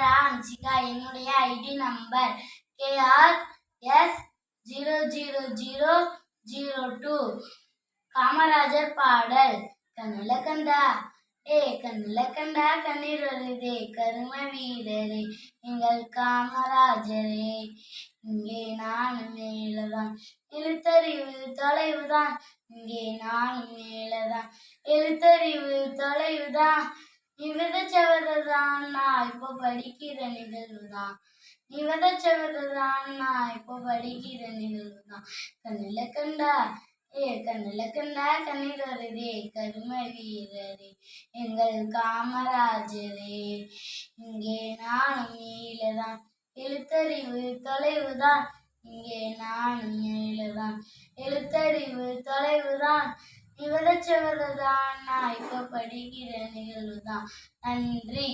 ஹன்சிகா என்னுடைய ID number. KR S zero zero zero zero two. Kamarajar பாடல். கண்ணில கண்டா ஏ கண்ணில கண்டா கண்ணீர் வருதே கரும வீரரே எங்கள் காமராஜரே. இங்கே நானும் மேலதான் எழுத்தறிவு தொலைவுதான். இங்கே நானும் மேலதான் எழுத்தறிவு தொலைவுதான். தான் விதைச்சவதான் இப்போ படிக்கிற நிகழ்வுதான் நீ விதைச்சவதான் நான் இப்போ படிக்கிற நிகழ்வுதான் கண்ணுல கண்டா ஏ கண்ணுல கண்டா கண்ணீர் வருதே? கரும வீரரே எங்கள் காமராஜரே. இங்கே நானும் மேலதான் எழுத்தறிவு தொலைவுதான். இங்கே நானும் மேலதான் எழுத்தறிவு தொலைவுதான். நீ விதைச்சவர்தான் நான் இப்போ படிக்கிற நிகழ்வுதான் நன்றி.